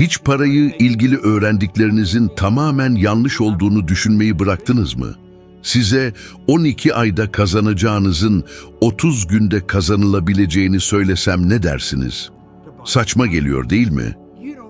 Hiç parayı ilgili öğrendiklerinizin tamamen yanlış olduğunu düşünmeyi bıraktınız mı? Size 12 ayda kazanacağınızın 30 günde kazanılabileceğini söylesem ne dersiniz? Saçma geliyor değil mi?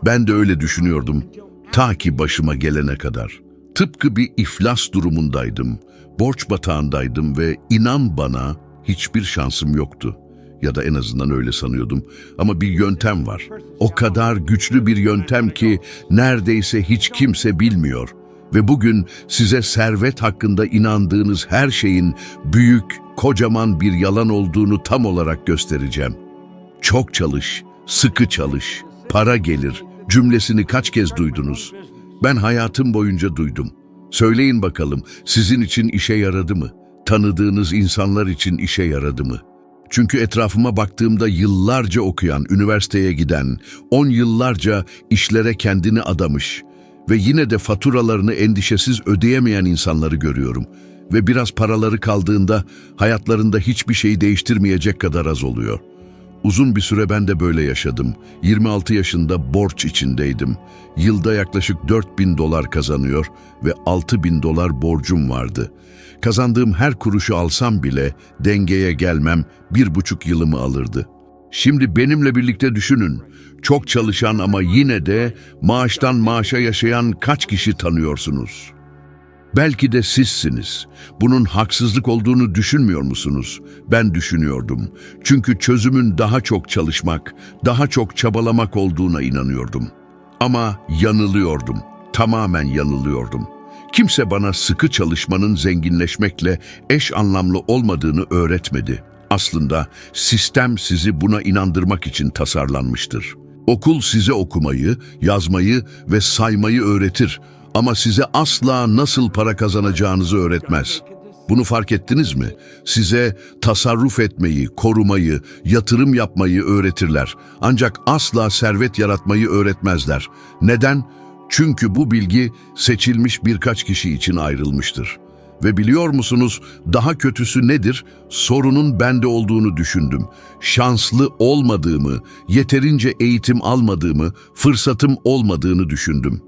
Ben de öyle düşünüyordum. Ta ki başıma gelene kadar. Tıpkı bir iflas durumundaydım. Borç batağındaydım ve inan bana hiçbir şansım yoktu. Ya da en azından öyle sanıyordum. Ama bir yöntem var. O kadar güçlü bir yöntem ki neredeyse hiç kimse bilmiyor. Ve bugün size servet hakkında inandığınız her şeyin büyük, kocaman bir yalan olduğunu tam olarak göstereceğim. Çok çalış, sıkı çalış, para gelir cümlesini kaç kez duydunuz? Ben hayatım boyunca duydum. Söyleyin bakalım sizin için işe yaradı mı? Tanıdığınız insanlar için işe yaradı mı? Çünkü etrafıma baktığımda yıllarca okuyan, üniversiteye giden, on yıllarca işlere kendini adamış ve yine de faturalarını endişesiz ödeyemeyen insanları görüyorum. Ve biraz paraları kaldığında hayatlarında hiçbir şeyi değiştirmeyecek kadar az oluyor. Uzun bir süre ben de böyle yaşadım. 26 yaşında borç içindeydim. Yılda yaklaşık 4 bin dolar kazanıyor ve 6 bin dolar borcum vardı. Kazandığım her kuruşu alsam bile dengeye gelmem bir buçuk yılımı alırdı. Şimdi benimle birlikte düşünün. Çok çalışan ama yine de maaştan maaşa yaşayan kaç kişi tanıyorsunuz? Belki de sizsiniz. Bunun haksızlık olduğunu düşünmüyor musunuz? Ben düşünüyordum. Çünkü çözümün daha çok çalışmak, daha çok çabalamak olduğuna inanıyordum. Ama yanılıyordum. Tamamen yanılıyordum. Kimse bana sıkı çalışmanın zenginleşmekle eş anlamlı olmadığını öğretmedi. Aslında sistem sizi buna inandırmak için tasarlanmıştır. Okul size okumayı, yazmayı ve saymayı öğretir ama size asla nasıl para kazanacağınızı öğretmez. Bunu fark ettiniz mi? Size tasarruf etmeyi, korumayı, yatırım yapmayı öğretirler. Ancak asla servet yaratmayı öğretmezler. Neden? Çünkü bu bilgi seçilmiş birkaç kişi için ayrılmıştır. Ve biliyor musunuz daha kötüsü nedir? Sorunun bende olduğunu düşündüm. Şanslı olmadığımı, yeterince eğitim almadığımı, fırsatım olmadığını düşündüm.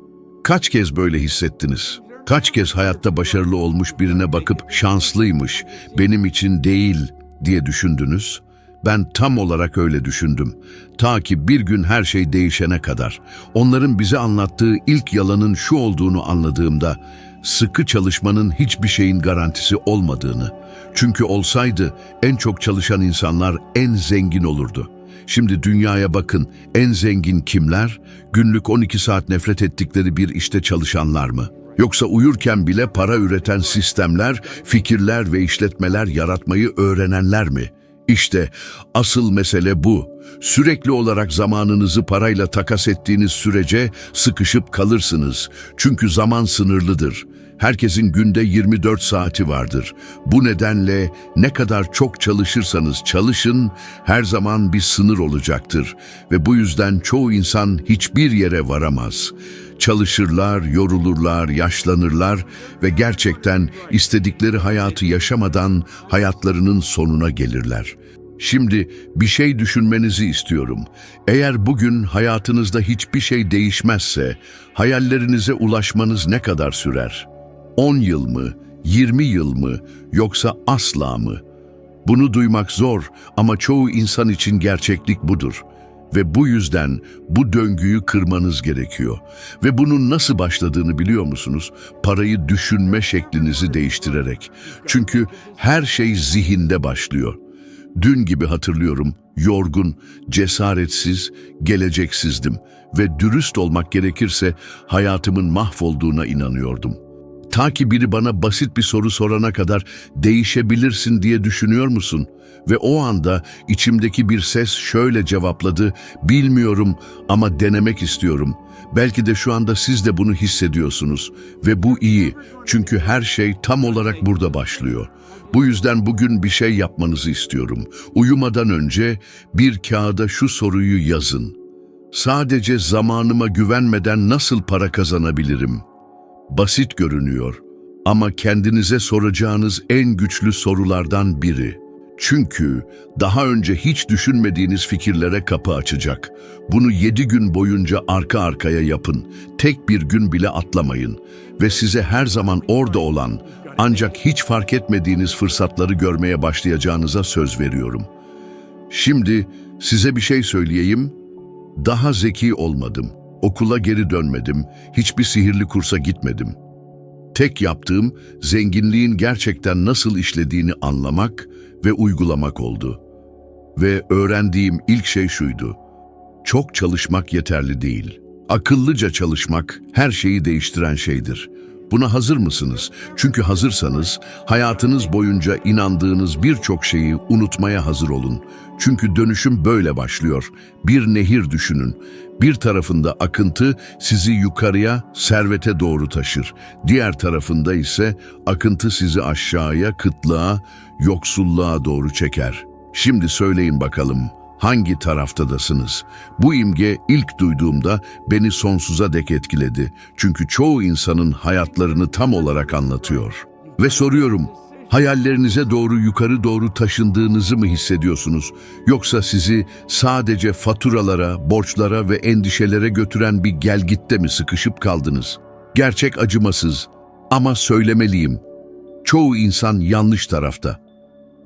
Kaç kez böyle hissettiniz? Kaç kez hayatta başarılı olmuş birine bakıp şanslıymış, benim için değil diye düşündünüz? Ben tam olarak öyle düşündüm. Ta ki bir gün her şey değişene kadar. Onların bize anlattığı ilk yalanın şu olduğunu anladığımda, sıkı çalışmanın hiçbir şeyin garantisi olmadığını. Çünkü olsaydı en çok çalışan insanlar en zengin olurdu. Şimdi dünyaya bakın, en zengin kimler? Günlük 12 saat nefret ettikleri bir işte çalışanlar mı? Yoksa uyurken bile para üreten sistemler, fikirler ve işletmeler yaratmayı öğrenenler mi? İşte asıl mesele bu. Sürekli olarak zamanınızı parayla takas ettiğiniz sürece sıkışıp kalırsınız. Çünkü zaman sınırlıdır. Herkesin günde 24 saati vardır. Bu nedenle ne kadar çok çalışırsanız çalışın, her zaman bir sınır olacaktır. Ve bu yüzden çoğu insan hiçbir yere varamaz. Çalışırlar, yorulurlar, yaşlanırlar ve gerçekten istedikleri hayatı yaşamadan hayatlarının sonuna gelirler. Şimdi bir şey düşünmenizi istiyorum. Eğer bugün hayatınızda hiçbir şey değişmezse, hayallerinize ulaşmanız ne kadar sürer? 10 yıl mı, 20 yıl mı, yoksa asla mı? Bunu duymak zor ama çoğu insan için gerçeklik budur. Ve bu yüzden bu döngüyü kırmanız gerekiyor. Ve bunun nasıl başladığını biliyor musunuz? Parayı düşünme şeklinizi değiştirerek. Çünkü her şey zihinde başlıyor. Dün gibi hatırlıyorum, yorgun, cesaretsiz, geleceksizdim ve dürüst olmak gerekirse hayatımın mahvolduğuna inanıyordum. Ta ki biri bana basit bir soru sorana kadar değişebilirsin diye düşünüyor musun? Ve o anda içimdeki bir ses şöyle cevapladı, bilmiyorum ama denemek istiyorum. Belki de şu anda siz de bunu hissediyorsunuz ve bu iyi çünkü her şey tam olarak burada başlıyor. Bu yüzden bugün bir şey yapmanızı istiyorum. Uyumadan önce bir kağıda şu soruyu yazın. Sadece zamanıma güvenmeden nasıl para kazanabilirim? Basit görünüyor ama kendinize soracağınız en güçlü sorulardan biri. Çünkü daha önce hiç düşünmediğiniz fikirlere kapı açacak. Bunu yedi gün boyunca arka arkaya yapın. Tek bir gün bile atlamayın. Ve size her zaman orada olan, ancak hiç fark etmediğiniz fırsatları görmeye başlayacağınıza söz veriyorum. Şimdi size bir şey söyleyeyim. Daha zeki olmadım. Okula geri dönmedim. Hiçbir sihirli kursa gitmedim. Tek yaptığım zenginliğin gerçekten nasıl işlediğini anlamak ve uygulamak oldu. Ve öğrendiğim ilk şey şuydu. Çok çalışmak yeterli değil. Akıllıca çalışmak her şeyi değiştiren şeydir. Buna hazır mısınız? Çünkü hazırsanız hayatınız boyunca inandığınız birçok şeyi unutmaya hazır olun. Çünkü dönüşüm böyle başlıyor. Bir nehir düşünün. Bir tarafında akıntı sizi yukarıya, servete doğru taşır. Diğer tarafında ise akıntı sizi aşağıya, kıtlığa, yoksulluğa doğru çeker. Şimdi söyleyin bakalım hangi taraftadasınız? Bu imge ilk duyduğumda beni sonsuza dek etkiledi. Çünkü çoğu insanın hayatlarını tam olarak anlatıyor. Ve soruyorum, hayallerinize doğru yukarı doğru taşındığınızı mı hissediyorsunuz? Yoksa sizi sadece faturalara, borçlara ve endişelere götüren bir gelgitte mi sıkışıp kaldınız? Gerçek acımasız ama söylemeliyim. Çoğu insan yanlış tarafta.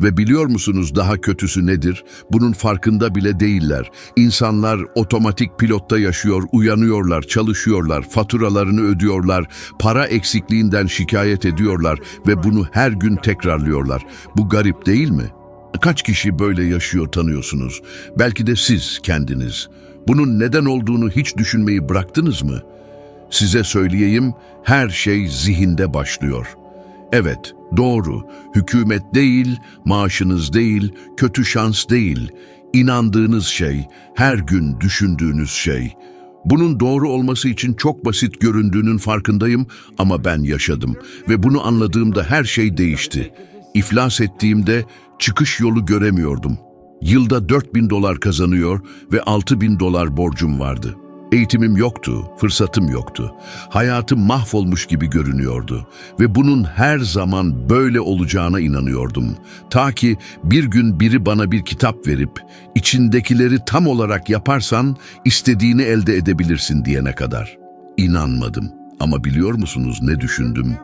Ve biliyor musunuz daha kötüsü nedir? Bunun farkında bile değiller. İnsanlar otomatik pilotta yaşıyor, uyanıyorlar, çalışıyorlar, faturalarını ödüyorlar, para eksikliğinden şikayet ediyorlar ve bunu her gün tekrarlıyorlar. Bu garip değil mi? Kaç kişi böyle yaşıyor tanıyorsunuz? Belki de siz kendiniz. Bunun neden olduğunu hiç düşünmeyi bıraktınız mı? Size söyleyeyim, her şey zihinde başlıyor.'' Evet, doğru. Hükümet değil, maaşınız değil, kötü şans değil. İnandığınız şey, her gün düşündüğünüz şey. Bunun doğru olması için çok basit göründüğünün farkındayım ama ben yaşadım ve bunu anladığımda her şey değişti. İflas ettiğimde çıkış yolu göremiyordum. Yılda 4000 dolar kazanıyor ve 6000 dolar borcum vardı.'' Eğitimim yoktu, fırsatım yoktu. Hayatım mahvolmuş gibi görünüyordu ve bunun her zaman böyle olacağına inanıyordum. Ta ki bir gün biri bana bir kitap verip içindekileri tam olarak yaparsan istediğini elde edebilirsin diyene kadar. İnanmadım ama biliyor musunuz ne düşündüm?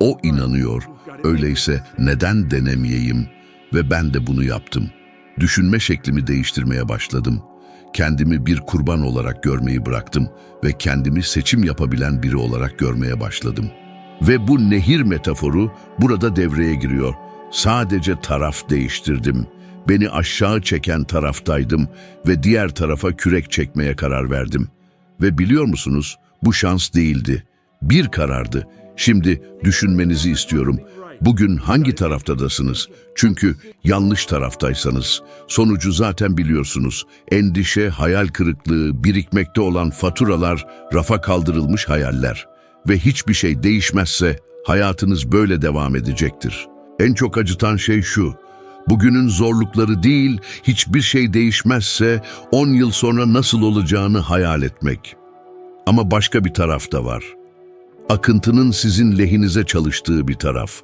O inanıyor, öyleyse neden denemeyeyim? Ve ben de bunu yaptım. Düşünme şeklimi değiştirmeye başladım.'' Kendimi bir kurban olarak görmeyi bıraktım ve kendimi seçim yapabilen biri olarak görmeye başladım. Ve bu nehir metaforu burada devreye giriyor. Sadece taraf değiştirdim. Beni aşağı çeken taraftaydım ve diğer tarafa kürek çekmeye karar verdim. Ve biliyor musunuz bu şans değildi. Bir karardı. Şimdi düşünmenizi istiyorum. Bugün hangi taraftadasınız? Çünkü yanlış taraftaysanız sonucu zaten biliyorsunuz. Endişe, hayal kırıklığı, birikmekte olan faturalar, rafa kaldırılmış hayaller. Ve hiçbir şey değişmezse hayatınız böyle devam edecektir. En çok acıtan şey şu. Bugünün zorlukları değil, hiçbir şey değişmezse 10 yıl sonra nasıl olacağını hayal etmek. Ama başka bir taraf da var. Akıntının sizin lehinize çalıştığı bir taraf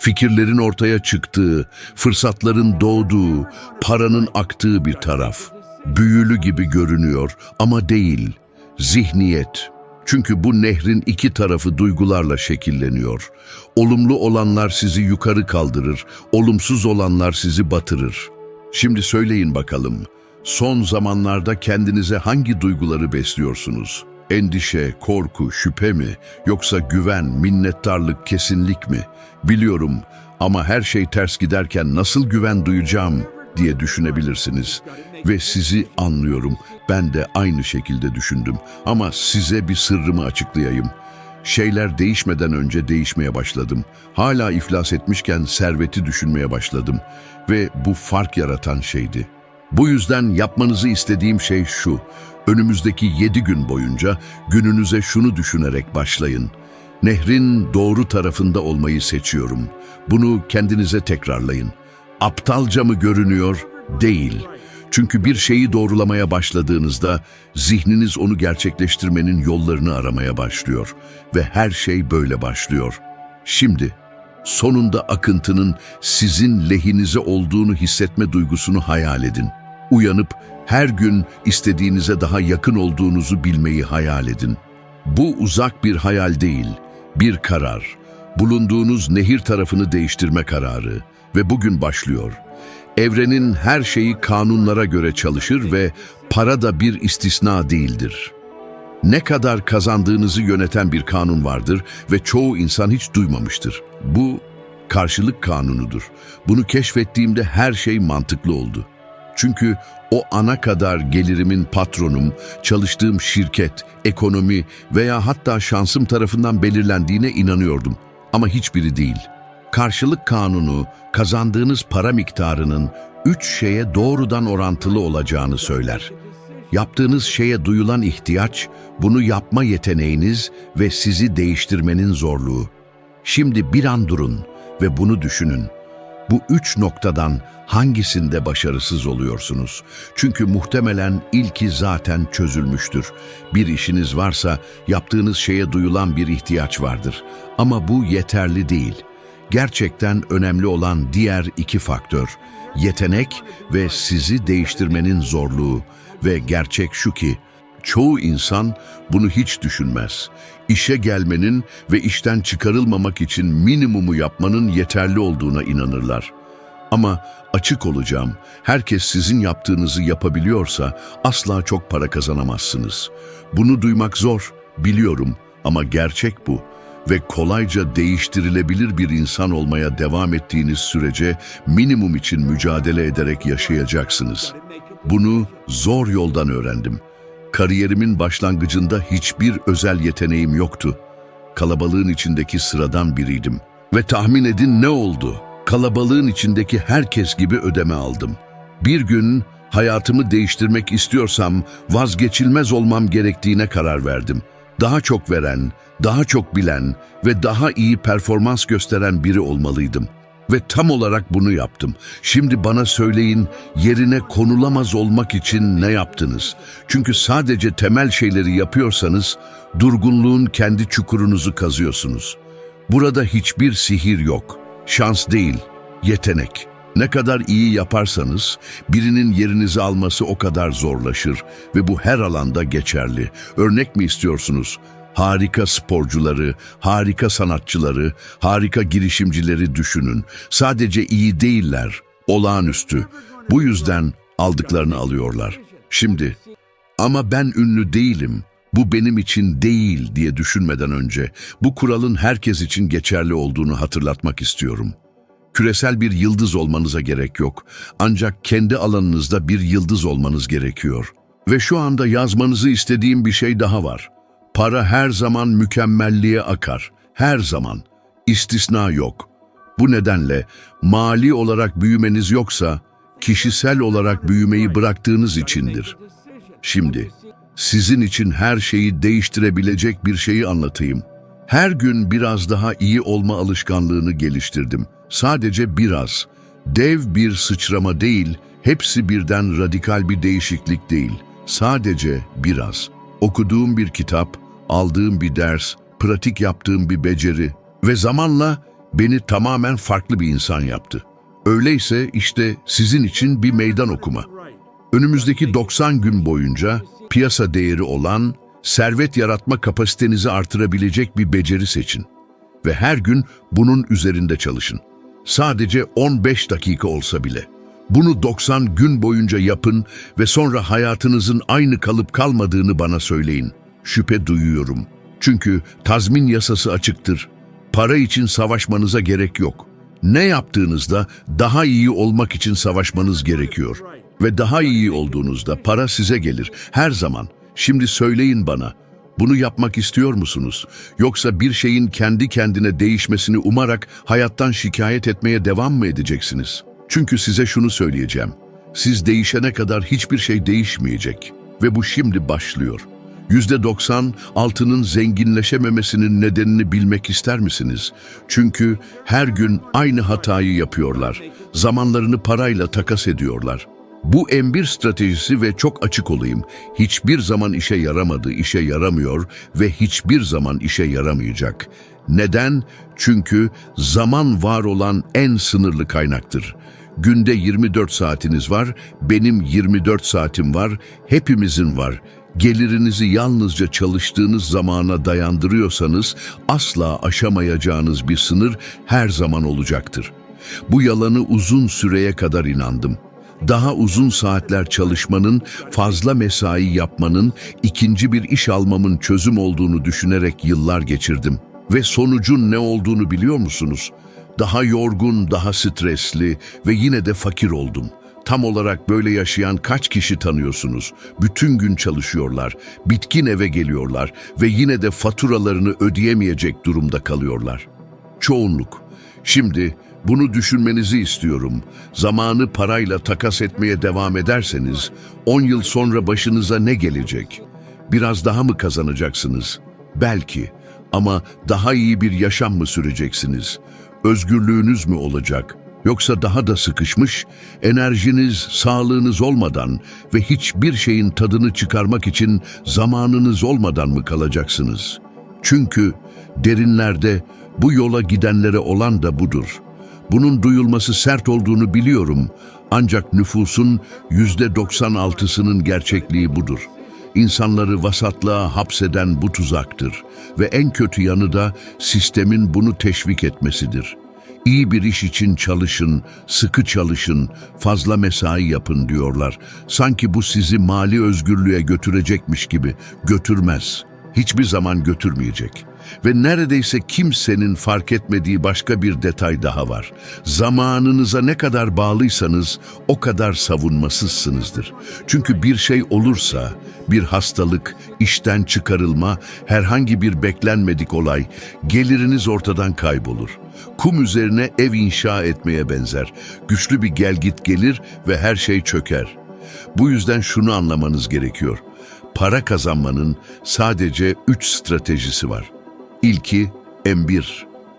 fikirlerin ortaya çıktığı, fırsatların doğduğu, paranın aktığı bir taraf. Büyülü gibi görünüyor ama değil. Zihniyet. Çünkü bu nehrin iki tarafı duygularla şekilleniyor. Olumlu olanlar sizi yukarı kaldırır, olumsuz olanlar sizi batırır. Şimdi söyleyin bakalım, son zamanlarda kendinize hangi duyguları besliyorsunuz? Endişe, korku, şüphe mi? Yoksa güven, minnettarlık, kesinlik mi? Biliyorum ama her şey ters giderken nasıl güven duyacağım diye düşünebilirsiniz. Ve sizi anlıyorum. Ben de aynı şekilde düşündüm. Ama size bir sırrımı açıklayayım. Şeyler değişmeden önce değişmeye başladım. Hala iflas etmişken serveti düşünmeye başladım. Ve bu fark yaratan şeydi. Bu yüzden yapmanızı istediğim şey şu. Önümüzdeki yedi gün boyunca gününüze şunu düşünerek başlayın. Nehrin doğru tarafında olmayı seçiyorum. Bunu kendinize tekrarlayın. Aptalca mı görünüyor? Değil. Çünkü bir şeyi doğrulamaya başladığınızda zihniniz onu gerçekleştirmenin yollarını aramaya başlıyor ve her şey böyle başlıyor. Şimdi Sonunda akıntının sizin lehinize olduğunu hissetme duygusunu hayal edin. Uyanıp her gün istediğinize daha yakın olduğunuzu bilmeyi hayal edin. Bu uzak bir hayal değil, bir karar. Bulunduğunuz nehir tarafını değiştirme kararı ve bugün başlıyor. Evrenin her şeyi kanunlara göre çalışır ve para da bir istisna değildir. Ne kadar kazandığınızı yöneten bir kanun vardır ve çoğu insan hiç duymamıştır. Bu karşılık kanunudur. Bunu keşfettiğimde her şey mantıklı oldu. Çünkü o ana kadar gelirimin patronum, çalıştığım şirket, ekonomi veya hatta şansım tarafından belirlendiğine inanıyordum. Ama hiçbiri değil. Karşılık kanunu kazandığınız para miktarının üç şeye doğrudan orantılı olacağını söyler. Yaptığınız şeye duyulan ihtiyaç, bunu yapma yeteneğiniz ve sizi değiştirmenin zorluğu. Şimdi bir an durun ve bunu düşünün. Bu üç noktadan hangisinde başarısız oluyorsunuz? Çünkü muhtemelen ilki zaten çözülmüştür. Bir işiniz varsa yaptığınız şeye duyulan bir ihtiyaç vardır. Ama bu yeterli değil. Gerçekten önemli olan diğer iki faktör, yetenek ve sizi değiştirmenin zorluğu ve gerçek şu ki, çoğu insan bunu hiç düşünmez. İşe gelmenin ve işten çıkarılmamak için minimumu yapmanın yeterli olduğuna inanırlar. Ama açık olacağım, herkes sizin yaptığınızı yapabiliyorsa asla çok para kazanamazsınız. Bunu duymak zor, biliyorum ama gerçek bu ve kolayca değiştirilebilir bir insan olmaya devam ettiğiniz sürece minimum için mücadele ederek yaşayacaksınız. Bunu zor yoldan öğrendim. Kariyerimin başlangıcında hiçbir özel yeteneğim yoktu. Kalabalığın içindeki sıradan biriydim. Ve tahmin edin ne oldu? Kalabalığın içindeki herkes gibi ödeme aldım. Bir gün hayatımı değiştirmek istiyorsam vazgeçilmez olmam gerektiğine karar verdim. Daha çok veren, daha çok bilen ve daha iyi performans gösteren biri olmalıydım. Ve tam olarak bunu yaptım. Şimdi bana söyleyin, yerine konulamaz olmak için ne yaptınız? Çünkü sadece temel şeyleri yapıyorsanız, durgunluğun kendi çukurunuzu kazıyorsunuz. Burada hiçbir sihir yok. Şans değil, yetenek. Ne kadar iyi yaparsanız birinin yerinizi alması o kadar zorlaşır ve bu her alanda geçerli. Örnek mi istiyorsunuz? Harika sporcuları, harika sanatçıları, harika girişimcileri düşünün. Sadece iyi değiller, olağanüstü. Bu yüzden aldıklarını alıyorlar. Şimdi ama ben ünlü değilim. Bu benim için değil diye düşünmeden önce bu kuralın herkes için geçerli olduğunu hatırlatmak istiyorum. Küresel bir yıldız olmanıza gerek yok. Ancak kendi alanınızda bir yıldız olmanız gerekiyor. Ve şu anda yazmanızı istediğim bir şey daha var. Para her zaman mükemmelliğe akar. Her zaman. İstisna yok. Bu nedenle mali olarak büyümeniz yoksa kişisel olarak büyümeyi bıraktığınız içindir. Şimdi sizin için her şeyi değiştirebilecek bir şeyi anlatayım. Her gün biraz daha iyi olma alışkanlığını geliştirdim. Sadece biraz. Dev bir sıçrama değil, hepsi birden radikal bir değişiklik değil. Sadece biraz. Okuduğum bir kitap, aldığım bir ders, pratik yaptığım bir beceri ve zamanla beni tamamen farklı bir insan yaptı. Öyleyse işte sizin için bir meydan okuma. Önümüzdeki 90 gün boyunca piyasa değeri olan, servet yaratma kapasitenizi artırabilecek bir beceri seçin. Ve her gün bunun üzerinde çalışın. Sadece 15 dakika olsa bile. Bunu 90 gün boyunca yapın ve sonra hayatınızın aynı kalıp kalmadığını bana söyleyin. Şüphe duyuyorum. Çünkü tazmin yasası açıktır. Para için savaşmanıza gerek yok. Ne yaptığınızda daha iyi olmak için savaşmanız gerekiyor. Ve daha iyi olduğunuzda para size gelir. Her zaman. Şimdi söyleyin bana. Bunu yapmak istiyor musunuz? Yoksa bir şeyin kendi kendine değişmesini umarak hayattan şikayet etmeye devam mı edeceksiniz? Çünkü size şunu söyleyeceğim. Siz değişene kadar hiçbir şey değişmeyecek. Ve bu şimdi başlıyor. Yüzde doksan altının zenginleşememesinin nedenini bilmek ister misiniz? Çünkü her gün aynı hatayı yapıyorlar. Zamanlarını parayla takas ediyorlar. Bu M1 stratejisi ve çok açık olayım, hiçbir zaman işe yaramadı, işe yaramıyor ve hiçbir zaman işe yaramayacak. Neden? Çünkü zaman var olan en sınırlı kaynaktır. Günde 24 saatiniz var, benim 24 saatim var, hepimizin var. Gelirinizi yalnızca çalıştığınız zamana dayandırıyorsanız asla aşamayacağınız bir sınır her zaman olacaktır. Bu yalanı uzun süreye kadar inandım. Daha uzun saatler çalışmanın, fazla mesai yapmanın, ikinci bir iş almamın çözüm olduğunu düşünerek yıllar geçirdim. Ve sonucun ne olduğunu biliyor musunuz? Daha yorgun, daha stresli ve yine de fakir oldum. Tam olarak böyle yaşayan kaç kişi tanıyorsunuz? Bütün gün çalışıyorlar, bitkin eve geliyorlar ve yine de faturalarını ödeyemeyecek durumda kalıyorlar. Çoğunluk. Şimdi bunu düşünmenizi istiyorum. Zamanı parayla takas etmeye devam ederseniz 10 yıl sonra başınıza ne gelecek? Biraz daha mı kazanacaksınız? Belki ama daha iyi bir yaşam mı süreceksiniz? Özgürlüğünüz mü olacak? Yoksa daha da sıkışmış, enerjiniz, sağlığınız olmadan ve hiçbir şeyin tadını çıkarmak için zamanınız olmadan mı kalacaksınız? Çünkü derinlerde bu yola gidenlere olan da budur. Bunun duyulması sert olduğunu biliyorum ancak nüfusun yüzde 96'sının gerçekliği budur. İnsanları vasatlığa hapseden bu tuzaktır ve en kötü yanı da sistemin bunu teşvik etmesidir. İyi bir iş için çalışın, sıkı çalışın, fazla mesai yapın diyorlar. Sanki bu sizi mali özgürlüğe götürecekmiş gibi götürmez. Hiçbir zaman götürmeyecek. Ve neredeyse kimsenin fark etmediği başka bir detay daha var. Zamanınıza ne kadar bağlıysanız o kadar savunmasızsınızdır. Çünkü bir şey olursa, bir hastalık, işten çıkarılma, herhangi bir beklenmedik olay, geliriniz ortadan kaybolur. Kum üzerine ev inşa etmeye benzer. Güçlü bir gelgit gelir ve her şey çöker. Bu yüzden şunu anlamanız gerekiyor. Para kazanmanın sadece üç stratejisi var. İlki M1,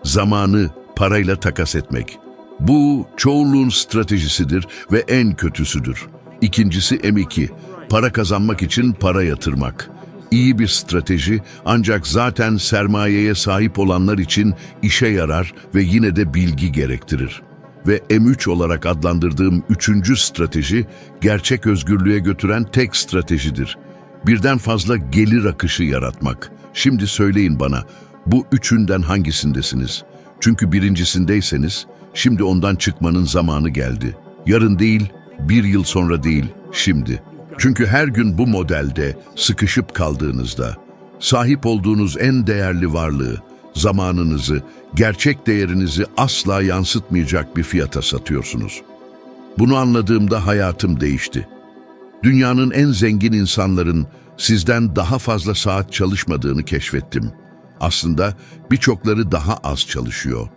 zamanı parayla takas etmek. Bu çoğunluğun stratejisidir ve en kötüsüdür. İkincisi M2, para kazanmak için para yatırmak. İyi bir strateji ancak zaten sermayeye sahip olanlar için işe yarar ve yine de bilgi gerektirir. Ve M3 olarak adlandırdığım üçüncü strateji, gerçek özgürlüğe götüren tek stratejidir. Birden fazla gelir akışı yaratmak. Şimdi söyleyin bana, bu üçünden hangisindesiniz? Çünkü birincisindeyseniz, şimdi ondan çıkmanın zamanı geldi. Yarın değil, bir yıl sonra değil, şimdi. Çünkü her gün bu modelde sıkışıp kaldığınızda, sahip olduğunuz en değerli varlığı, zamanınızı, gerçek değerinizi asla yansıtmayacak bir fiyata satıyorsunuz. Bunu anladığımda hayatım değişti. Dünyanın en zengin insanların sizden daha fazla saat çalışmadığını keşfettim. Aslında birçokları daha az çalışıyor.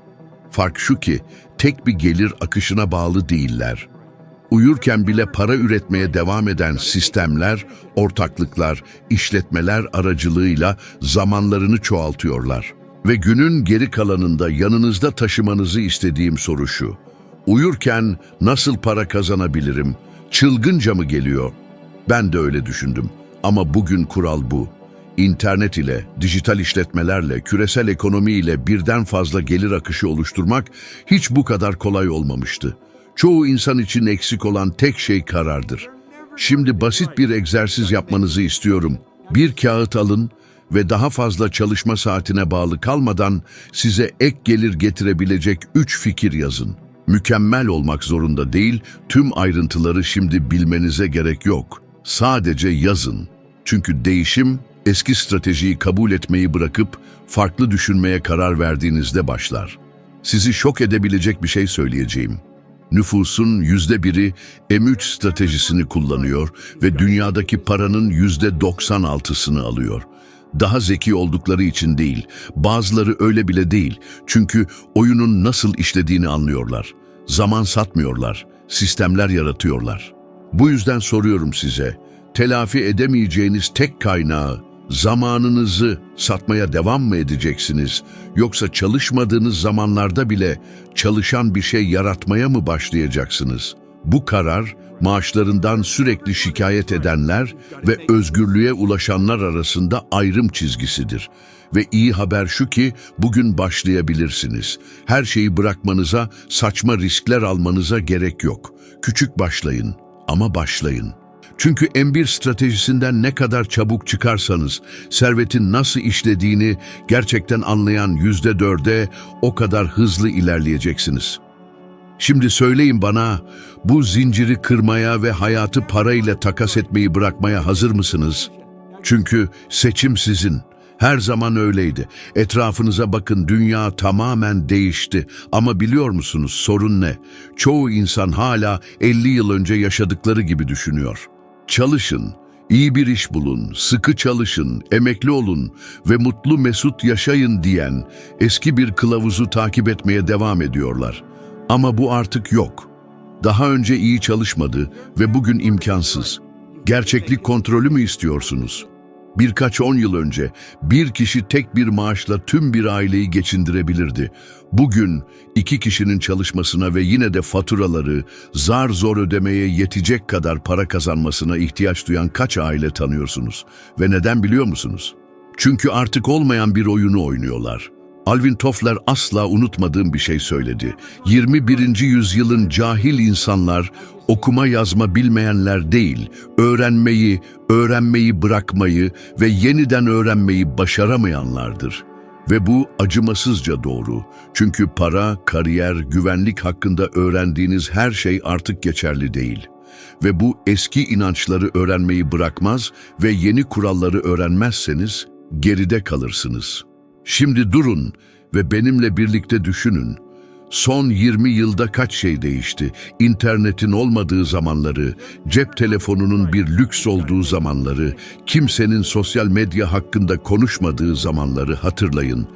Fark şu ki tek bir gelir akışına bağlı değiller. Uyurken bile para üretmeye devam eden sistemler, ortaklıklar, işletmeler aracılığıyla zamanlarını çoğaltıyorlar. Ve günün geri kalanında yanınızda taşımanızı istediğim soru şu. Uyurken nasıl para kazanabilirim? Çılgınca mı geliyor? Ben de öyle düşündüm. Ama bugün kural bu. İnternet ile, dijital işletmelerle, küresel ekonomi ile birden fazla gelir akışı oluşturmak hiç bu kadar kolay olmamıştı. Çoğu insan için eksik olan tek şey karardır. Şimdi basit bir egzersiz yapmanızı istiyorum. Bir kağıt alın ve daha fazla çalışma saatine bağlı kalmadan size ek gelir getirebilecek üç fikir yazın. Mükemmel olmak zorunda değil, tüm ayrıntıları şimdi bilmenize gerek yok. Sadece yazın. Çünkü değişim eski stratejiyi kabul etmeyi bırakıp farklı düşünmeye karar verdiğinizde başlar. Sizi şok edebilecek bir şey söyleyeceğim. Nüfusun yüzde biri M3 stratejisini kullanıyor ve dünyadaki paranın yüzde 96'sını alıyor. Daha zeki oldukları için değil, bazıları öyle bile değil. Çünkü oyunun nasıl işlediğini anlıyorlar. Zaman satmıyorlar, sistemler yaratıyorlar. Bu yüzden soruyorum size, telafi edemeyeceğiniz tek kaynağı zamanınızı satmaya devam mı edeceksiniz yoksa çalışmadığınız zamanlarda bile çalışan bir şey yaratmaya mı başlayacaksınız? Bu karar maaşlarından sürekli şikayet edenler ve özgürlüğe ulaşanlar arasında ayrım çizgisidir. Ve iyi haber şu ki bugün başlayabilirsiniz. Her şeyi bırakmanıza, saçma riskler almanıza gerek yok. Küçük başlayın ama başlayın. Çünkü M1 stratejisinden ne kadar çabuk çıkarsanız, servetin nasıl işlediğini gerçekten anlayan yüzde dörde o kadar hızlı ilerleyeceksiniz. Şimdi söyleyin bana, bu zinciri kırmaya ve hayatı parayla takas etmeyi bırakmaya hazır mısınız? Çünkü seçim sizin. Her zaman öyleydi. Etrafınıza bakın dünya tamamen değişti. Ama biliyor musunuz sorun ne? Çoğu insan hala 50 yıl önce yaşadıkları gibi düşünüyor. Çalışın, iyi bir iş bulun, sıkı çalışın, emekli olun ve mutlu mesut yaşayın diyen eski bir kılavuzu takip etmeye devam ediyorlar. Ama bu artık yok. Daha önce iyi çalışmadı ve bugün imkansız. Gerçeklik kontrolü mü istiyorsunuz? Birkaç on yıl önce bir kişi tek bir maaşla tüm bir aileyi geçindirebilirdi. Bugün iki kişinin çalışmasına ve yine de faturaları zar zor ödemeye yetecek kadar para kazanmasına ihtiyaç duyan kaç aile tanıyorsunuz? Ve neden biliyor musunuz? Çünkü artık olmayan bir oyunu oynuyorlar. Alvin Toffler asla unutmadığım bir şey söyledi. 21. yüzyılın cahil insanlar okuma yazma bilmeyenler değil, öğrenmeyi, öğrenmeyi bırakmayı ve yeniden öğrenmeyi başaramayanlardır. Ve bu acımasızca doğru. Çünkü para, kariyer, güvenlik hakkında öğrendiğiniz her şey artık geçerli değil. Ve bu eski inançları öğrenmeyi bırakmaz ve yeni kuralları öğrenmezseniz geride kalırsınız. Şimdi durun ve benimle birlikte düşünün. Son 20 yılda kaç şey değişti? İnternetin olmadığı zamanları, cep telefonunun bir lüks olduğu zamanları, kimsenin sosyal medya hakkında konuşmadığı zamanları hatırlayın.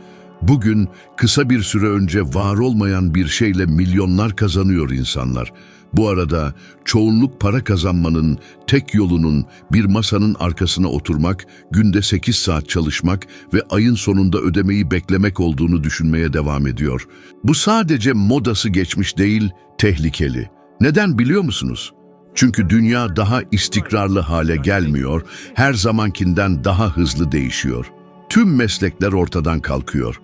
Bugün kısa bir süre önce var olmayan bir şeyle milyonlar kazanıyor insanlar. Bu arada çoğunluk para kazanmanın tek yolunun bir masanın arkasına oturmak, günde 8 saat çalışmak ve ayın sonunda ödemeyi beklemek olduğunu düşünmeye devam ediyor. Bu sadece modası geçmiş değil, tehlikeli. Neden biliyor musunuz? Çünkü dünya daha istikrarlı hale gelmiyor, her zamankinden daha hızlı değişiyor. Tüm meslekler ortadan kalkıyor.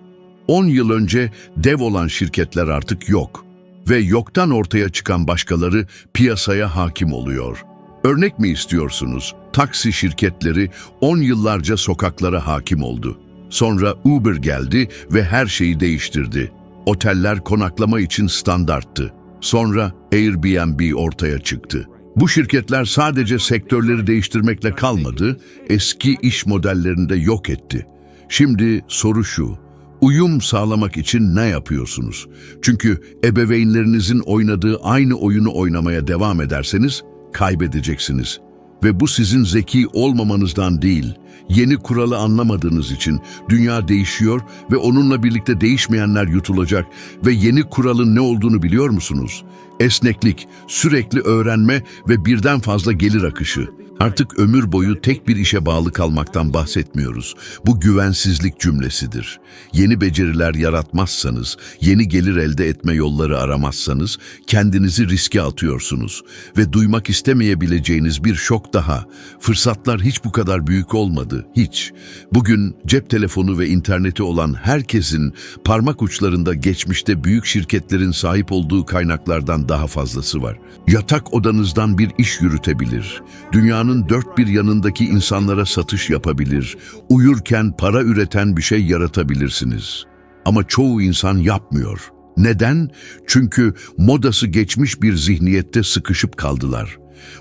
10 yıl önce dev olan şirketler artık yok ve yoktan ortaya çıkan başkaları piyasaya hakim oluyor. Örnek mi istiyorsunuz? Taksi şirketleri 10 yıllarca sokaklara hakim oldu. Sonra Uber geldi ve her şeyi değiştirdi. Oteller konaklama için standarttı. Sonra Airbnb ortaya çıktı. Bu şirketler sadece sektörleri değiştirmekle kalmadı, eski iş modellerini de yok etti. Şimdi soru şu, uyum sağlamak için ne yapıyorsunuz? Çünkü ebeveynlerinizin oynadığı aynı oyunu oynamaya devam ederseniz kaybedeceksiniz. Ve bu sizin zeki olmamanızdan değil, yeni kuralı anlamadığınız için dünya değişiyor ve onunla birlikte değişmeyenler yutulacak ve yeni kuralın ne olduğunu biliyor musunuz? Esneklik, sürekli öğrenme ve birden fazla gelir akışı. Artık ömür boyu tek bir işe bağlı kalmaktan bahsetmiyoruz. Bu güvensizlik cümlesidir. Yeni beceriler yaratmazsanız, yeni gelir elde etme yolları aramazsanız kendinizi riske atıyorsunuz ve duymak istemeyebileceğiniz bir şok daha. Fırsatlar hiç bu kadar büyük olmadı, hiç. Bugün cep telefonu ve interneti olan herkesin parmak uçlarında geçmişte büyük şirketlerin sahip olduğu kaynaklardan daha fazlası var. Yatak odanızdan bir iş yürütebilir. Dünyanın dört bir yanındaki insanlara satış yapabilir. Uyurken para üreten bir şey yaratabilirsiniz. Ama çoğu insan yapmıyor. Neden? Çünkü modası geçmiş bir zihniyette sıkışıp kaldılar.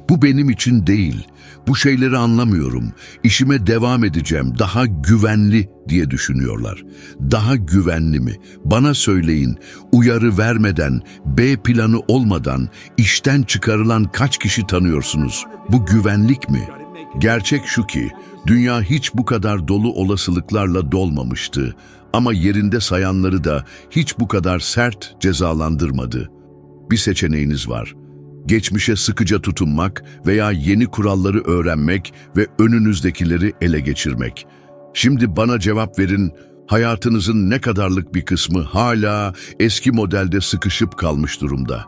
Bu benim için değil. Bu şeyleri anlamıyorum. İşime devam edeceğim. Daha güvenli diye düşünüyorlar. Daha güvenli mi? Bana söyleyin. Uyarı vermeden, B planı olmadan işten çıkarılan kaç kişi tanıyorsunuz? Bu güvenlik mi? Gerçek şu ki, dünya hiç bu kadar dolu olasılıklarla dolmamıştı. Ama yerinde sayanları da hiç bu kadar sert cezalandırmadı. Bir seçeneğiniz var. Geçmişe sıkıca tutunmak veya yeni kuralları öğrenmek ve önünüzdekileri ele geçirmek. Şimdi bana cevap verin, hayatınızın ne kadarlık bir kısmı hala eski modelde sıkışıp kalmış durumda?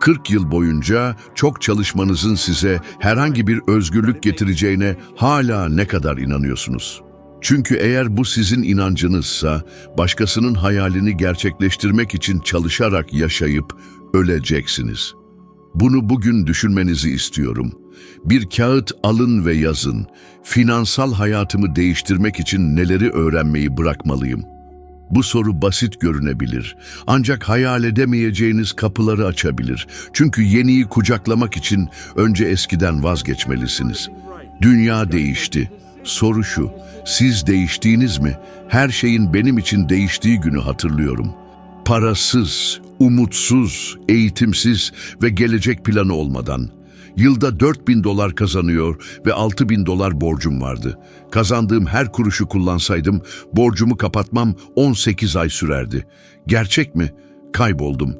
40 yıl boyunca çok çalışmanızın size herhangi bir özgürlük getireceğine hala ne kadar inanıyorsunuz? Çünkü eğer bu sizin inancınızsa, başkasının hayalini gerçekleştirmek için çalışarak yaşayıp öleceksiniz. Bunu bugün düşünmenizi istiyorum. Bir kağıt alın ve yazın. Finansal hayatımı değiştirmek için neleri öğrenmeyi bırakmalıyım? Bu soru basit görünebilir. Ancak hayal edemeyeceğiniz kapıları açabilir. Çünkü yeniyi kucaklamak için önce eskiden vazgeçmelisiniz. Dünya değişti. Soru şu, siz değiştiniz mi? Her şeyin benim için değiştiği günü hatırlıyorum. Parasız, umutsuz, eğitimsiz ve gelecek planı olmadan. Yılda 4 bin dolar kazanıyor ve 6 bin dolar borcum vardı. Kazandığım her kuruşu kullansaydım borcumu kapatmam 18 ay sürerdi. Gerçek mi? Kayboldum.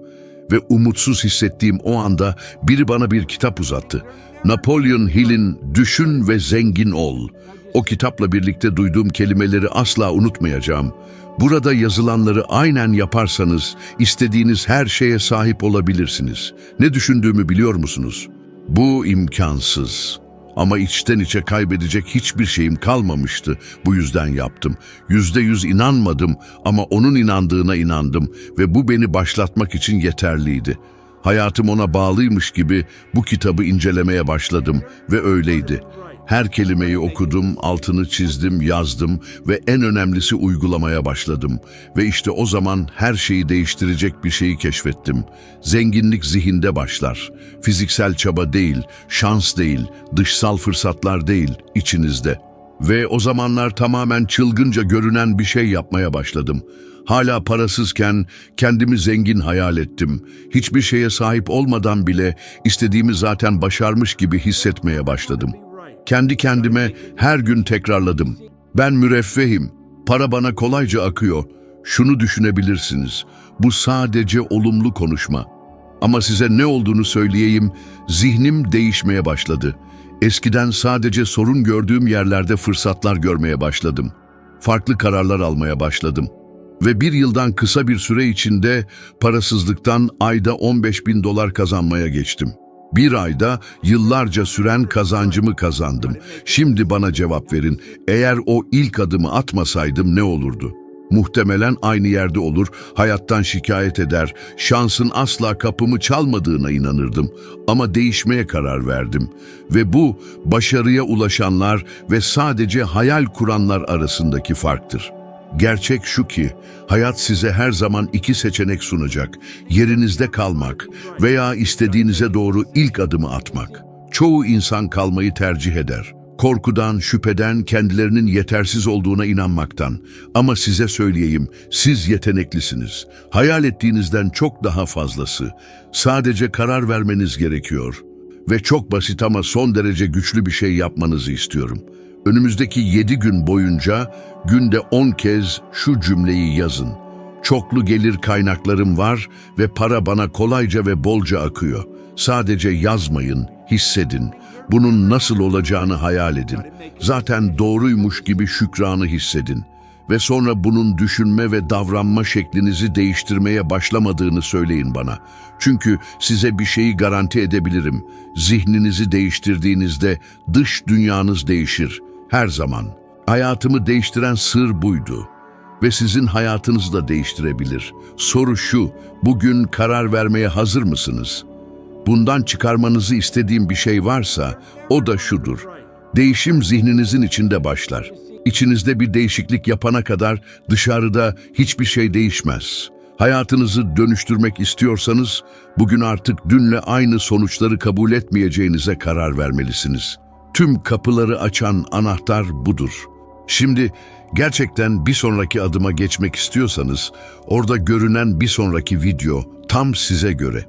Ve umutsuz hissettiğim o anda biri bana bir kitap uzattı. Napolyon Hill'in Düşün ve Zengin Ol. O kitapla birlikte duyduğum kelimeleri asla unutmayacağım. Burada yazılanları aynen yaparsanız istediğiniz her şeye sahip olabilirsiniz. Ne düşündüğümü biliyor musunuz? Bu imkansız. Ama içten içe kaybedecek hiçbir şeyim kalmamıştı. Bu yüzden yaptım. Yüzde yüz inanmadım ama onun inandığına inandım ve bu beni başlatmak için yeterliydi. Hayatım ona bağlıymış gibi bu kitabı incelemeye başladım ve öyleydi. Her kelimeyi okudum, altını çizdim, yazdım ve en önemlisi uygulamaya başladım. Ve işte o zaman her şeyi değiştirecek bir şeyi keşfettim. Zenginlik zihinde başlar. Fiziksel çaba değil, şans değil, dışsal fırsatlar değil, içinizde. Ve o zamanlar tamamen çılgınca görünen bir şey yapmaya başladım. Hala parasızken kendimi zengin hayal ettim. Hiçbir şeye sahip olmadan bile istediğimi zaten başarmış gibi hissetmeye başladım. Kendi kendime her gün tekrarladım. Ben müreffehim. Para bana kolayca akıyor. Şunu düşünebilirsiniz. Bu sadece olumlu konuşma. Ama size ne olduğunu söyleyeyim. Zihnim değişmeye başladı. Eskiden sadece sorun gördüğüm yerlerde fırsatlar görmeye başladım. Farklı kararlar almaya başladım. Ve bir yıldan kısa bir süre içinde parasızlıktan ayda 15 bin dolar kazanmaya geçtim. Bir ayda yıllarca süren kazancımı kazandım. Şimdi bana cevap verin. Eğer o ilk adımı atmasaydım ne olurdu? Muhtemelen aynı yerde olur, hayattan şikayet eder, şansın asla kapımı çalmadığına inanırdım. Ama değişmeye karar verdim. Ve bu, başarıya ulaşanlar ve sadece hayal kuranlar arasındaki farktır. Gerçek şu ki, hayat size her zaman iki seçenek sunacak. Yerinizde kalmak veya istediğinize doğru ilk adımı atmak. Çoğu insan kalmayı tercih eder. Korkudan, şüpheden, kendilerinin yetersiz olduğuna inanmaktan. Ama size söyleyeyim, siz yeteneklisiniz. Hayal ettiğinizden çok daha fazlası. Sadece karar vermeniz gerekiyor. Ve çok basit ama son derece güçlü bir şey yapmanızı istiyorum. Önümüzdeki 7 gün boyunca günde 10 kez şu cümleyi yazın. Çoklu gelir kaynaklarım var ve para bana kolayca ve bolca akıyor. Sadece yazmayın, hissedin. Bunun nasıl olacağını hayal edin. Zaten doğruymuş gibi şükranı hissedin. Ve sonra bunun düşünme ve davranma şeklinizi değiştirmeye başlamadığını söyleyin bana. Çünkü size bir şeyi garanti edebilirim. Zihninizi değiştirdiğinizde dış dünyanız değişir. Her zaman. Hayatımı değiştiren sır buydu. Ve sizin hayatınızı da değiştirebilir. Soru şu, bugün karar vermeye hazır mısınız? Bundan çıkarmanızı istediğim bir şey varsa o da şudur. Değişim zihninizin içinde başlar. İçinizde bir değişiklik yapana kadar dışarıda hiçbir şey değişmez. Hayatınızı dönüştürmek istiyorsanız bugün artık dünle aynı sonuçları kabul etmeyeceğinize karar vermelisiniz. Tüm kapıları açan anahtar budur. Şimdi gerçekten bir sonraki adıma geçmek istiyorsanız orada görünen bir sonraki video tam size göre.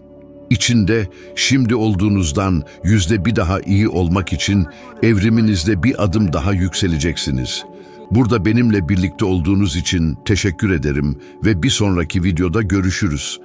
İçinde şimdi olduğunuzdan yüzde bir daha iyi olmak için evriminizde bir adım daha yükseleceksiniz. Burada benimle birlikte olduğunuz için teşekkür ederim ve bir sonraki videoda görüşürüz.